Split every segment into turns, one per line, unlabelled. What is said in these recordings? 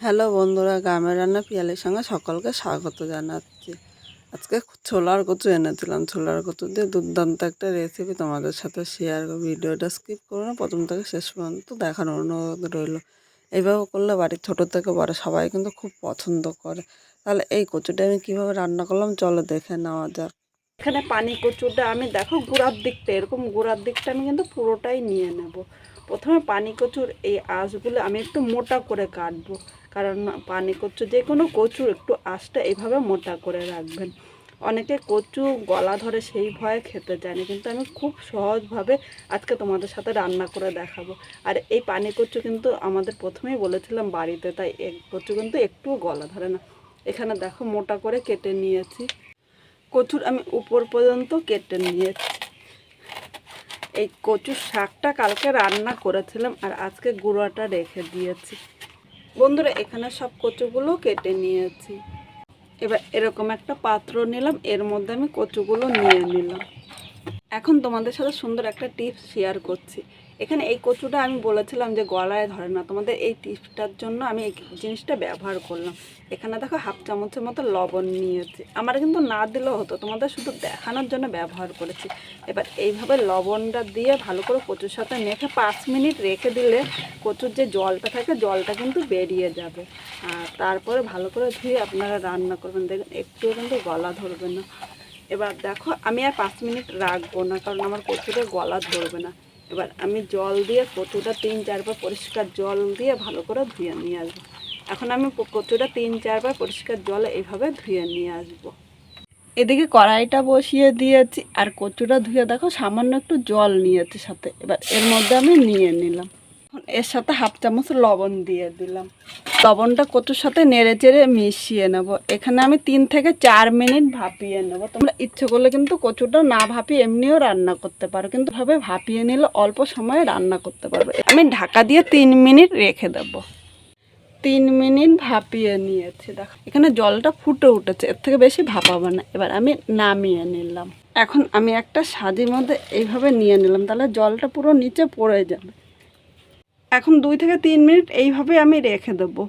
Hello বন্ধুরা, গ্রামের রান্না পিয়ালের সঙ্গে সকলকে স্বাগত জানাচ্ছি। আজকে ছোলার কচু এনেছিলাম। ছোলার কচু দিয়ে দুর্দান্ত একটা রেসিপি তোমাদের সাথে শেয়ার ভিডিওটা স্কিপ করো না, প্রথম থেকে শেষ পর্যন্ত দেখানোর অনুরোধ রইল। এইভাবে করলে বাড়ির ছোটো থেকে বড় সবাই কিন্তু খুব পছন্দ করে। তাহলে এই কচুটা আমি কীভাবে রান্না করলাম চলো দেখে নেওয়া যাক। এখানে পানি কচুটা আমি দেখো, গুড়ার দিকটা, এরকম গুড়ার দিকটা আমি কিন্তু পুরোটাই নিয়ে নেব। প্রথমে পানি কচুর এই আঁশগুলো আমি একটু মোটা করে কাটবো। কারণ পানি কচু যে কোনো কচুর একটু আঁশটা এইভাবে মোটা করে রাখবেন। অনেকে কচু গলা ধরে সেই ভয়ে খেতে চায় না, কিন্তু আমি খুব সহজভাবে আজকে তোমাদের সাথে রান্না করে দেখাবো। আর এই পানি কচু কিন্তু আমাদের প্রথমেই বলেছিলাম বাড়িতে, তাই এই কচু কিন্তু একটুও গলা ধরে না। এখানে দেখো মোটা করে কেটে নিয়েছি। কচুর আমি উপর পর্যন্ত কেটে নিয়েছি। এই কচুর শাকটা কালকে রান্না করেছিলাম আর আজকে গুঁড়োটা রেখে দিয়েছি। বন্ধুরা, এখানে সব কচুগুলো কেটে নিয়েছি। এবার এরকম একটা পাত্র নিলাম, এর মধ্যে আমি কচুগুলো নিয়ে নিলাম। এখন তোমাদের সাথে সুন্দর একটা টিপস শেয়ার করছি। এখানে এই কচুটা আমি বলেছিলাম যে গলায় ধরে না, তোমাদের এই টিপসটার জন্য আমি এই জিনিসটা ব্যবহার করলাম। এখানে দেখো হাফ চামচের মতো লবণ নিয়েছি। আমার কিন্তু না দিলেও হতো, তোমাদের শুধু দেখানোর জন্য ব্যবহার করেছি। এবার এইভাবে লবণটা দিয়ে ভালো করে কচুর সাথে মেখে পাঁচ মিনিট রেখে দিলে কচুর যে জলটা থাকে, জলটা কিন্তু বেরিয়ে যাবে। আর তারপরে ভালো করে ধুয়ে আপনারা রান্না করবেন। দেখবেন একটুও কিন্তু গলা ধরবে না। এবার দেখো, আমি আর পাঁচ মিনিট রাখব না, কারণ আমার কচুটা গলা ধরবে না। এবার আমি জল দিয়ে কচুটা তিন চারবার পরিষ্কার জল দিয়ে ভালো করে ধুয়ে নিয়ে আসব। এখন আমি কচুটা তিন চারবার পরিষ্কার জলে এইভাবে ধুয়ে নিয়ে আসব। এদিকে কড়াইটা বসিয়ে দিয়েছি আর কচুটা ধুয়ে দেখো সামান্য একটু জল নিয়েছি সাথে। এবার এর মধ্যে আমি নিয়ে নিলাম। এর সাথে হাফ চামচ লবণ দিয়ে দিলাম। লবণটা কচুর সাথে নেড়ে চেড়ে মিশিয়ে নেব। এখানে আমি তিন থেকে চার মিনিট ভাপিয়ে নেব। তোমরা ইচ্ছে করলে কিন্তু কচুটা না ভাপিয়ে এমনিও রান্না করতে পারো। কিন্তু ভাবে ভাপিয়ে নিলে অল্প সময়ে রান্না করতে পারবে। আমি ঢাকা দিয়ে তিন মিনিট রেখে দেব। তিন মিনিট ভাপিয়ে নিয়েছি। দেখো, এখানে জলটা ফুটে উঠেছে। এর থেকে বেশি ভাপাবো না। এবার আমি নামিয়ে নিলাম। এখন আমি একটা সাজির মধ্যে এইভাবে নিয়ে নিলাম। তাহলে জলটা পুরো নিচে পড়ে যাবে। এখন দুই থেকে তিন মিনিট এইভাবে আমি রেখে দেবো।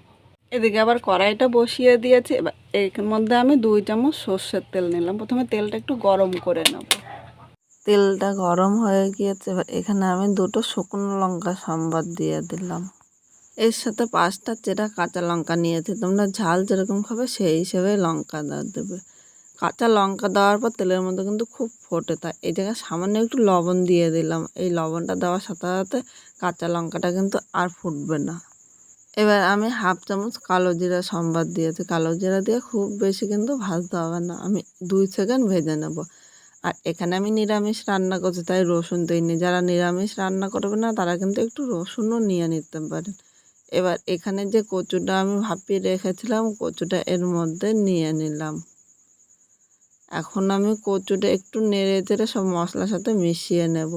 এদিকে আবার কড়াইটা বসিয়ে দিয়েছি। এবার এর মধ্যে আমি দুই চামচ সর্ষের তেল নিলাম। প্রথমে তেলটা একটু গরম করে নেব। তেলটা গরম হয়ে গিয়েছে। এবার এখানে আমি দুটো শুকনো লঙ্কা সম্বাদ দিয়ে দিলাম। এর সাথে পাঁচটা চেরা কাঁচা লঙ্কা নিয়েছি। তোমরা ঝাল যেরকম খাবে সেই হিসেবে লঙ্কা দেবে। কাঁচা লঙ্কা দেওয়ার পর তেলের মধ্যে কিন্তু খুব ফোটে তাই। এই জায়গায় সামান্য একটু লবণ দিয়ে দিলাম। এই লবণটা দেওয়ার সাথে সাথে কাঁচা লঙ্কাটা কিন্তু আর ফুটবে না। এবার আমি হাফ চামচ কালো জিরা সম্বাদ দিয়েছি। কালো জিরা দিয়ে খুব বেশি কিন্তু ভাজতে হবে না। আমি দুই সেকেন্ড ভেজে নেব। আর এখানে আমি নিরামিষ রান্না করছি, তাই রসুন দিইনি। যারা নিরামিষ রান্না করবে না, তারা কিন্তু একটু রসুনও নিয়ে নিতে পারেন। এবার এখানে যে কচুটা আমি ভাপিয়ে রেখেছিলাম, কচুটা এর মধ্যে নিয়ে নিলাম। এখন আমি কচুটা একটু নেড়ে চেড়ে সব মশলার সাথে মিশিয়ে নেব।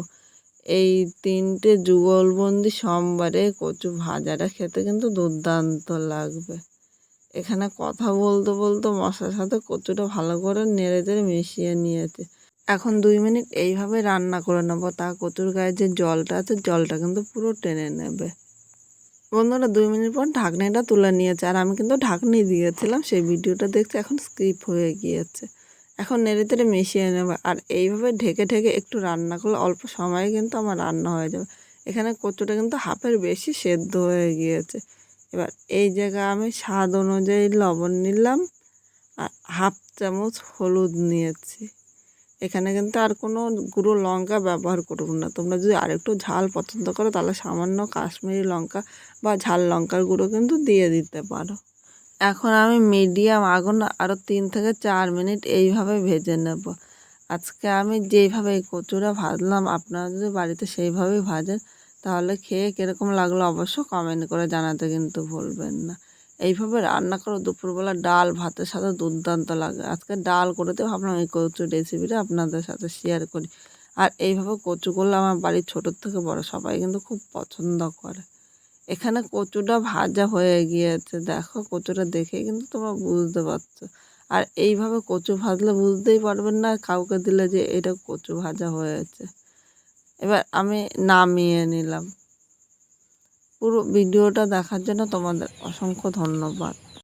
এই তিনটে যুগলবন্দি সোমবারে কচু ভাজাটা খেতে কিন্তু দুর্দান্ত লাগবে। এখানে কথা বলতে বলতে মশলার সাথে কচুটা ভালো করে নেড়ে চেড়ে মিশিয়ে নিয়েছে। এখন দুই মিনিট এইভাবে রান্না করে নেব। তা কচুর গায়ে যে জলটা আছে, জলটা কিন্তু পুরো টেনে নেবে। বন্ধুরা, দুই মিনিট পর ঢাকনিটা তুলে নিয়েছে। আর আমি কিন্তু ঢাকনি দিয়েছিলাম, সেই ভিডিওটা দেখতে এখন স্কিপ হয়ে গিয়েছে। এখন নেড়ে তেড়ে মিশিয়ে নেবে। আর এইভাবে ঢেকে ঢেকে একটু রান্না করলে অল্প সময়ে কিন্তু আমার রান্না হয়ে যাবে। এখানে কচুটা কিন্তু হাফের বেশি সেদ্ধ হয়ে গিয়েছে। এবার এই জায়গায় আমি স্বাদ অনুযায়ী লবণ নিলাম আর হাফ চামচ হলুদ নিয়েছি। এখানে কিন্তু আর কোনো গুঁড়ো লঙ্কা ব্যবহার করব না। তোমরা যদি আরেকটু ঝাল পছন্দ করো তাহলে সামান্য কাশ্মীরি লঙ্কা বা ঝাল লঙ্কার গুঁড়ো কিন্তু দিয়ে দিতে পারো। এখন আমি মিডিয়াম, আগুন আরও তিন থেকে চার মিনিট এইভাবে ভেজে নেব। আজকে আমি যেইভাবে কচুরা ভাজলাম, আপনারা যদি বাড়িতে সেইভাবেই ভাজেন, তাহলে খেয়ে কীরকম লাগল অবশ্য কমেন্ট করে জানাতে কিন্তু ভুলবেন না। এইভাবে রান্না করে দুপুরবেলা ডাল, ভাতের সাথে দুর্দান্ত লাগে। আজকে ডাল করেতে ভাবলাম এই কচু রেসিপিটা আপনাদের সাথে শেয়ার করি। আর এইভাবে কচু করলে আমার বাড়ির ছোটোর থেকে বড় সবাই কিন্তু খুব পছন্দ করে। এখানে কচুটা ভাজা হয়ে গিয়েছে। দেখো কচুটা দেখে কিন্তু তোমরা বুঝতে পারছ। আর এইভাবে কচু ভাজলে বুঝতেই পারবেন না, কাউকে দিলে যে এটা কচু ভাজা হয়েছে। এবার আমি নামিয়ে নিলাম। পুরো ভিডিওটা দেখার জন্য তোমাদের অসংখ্য ধন্যবাদ।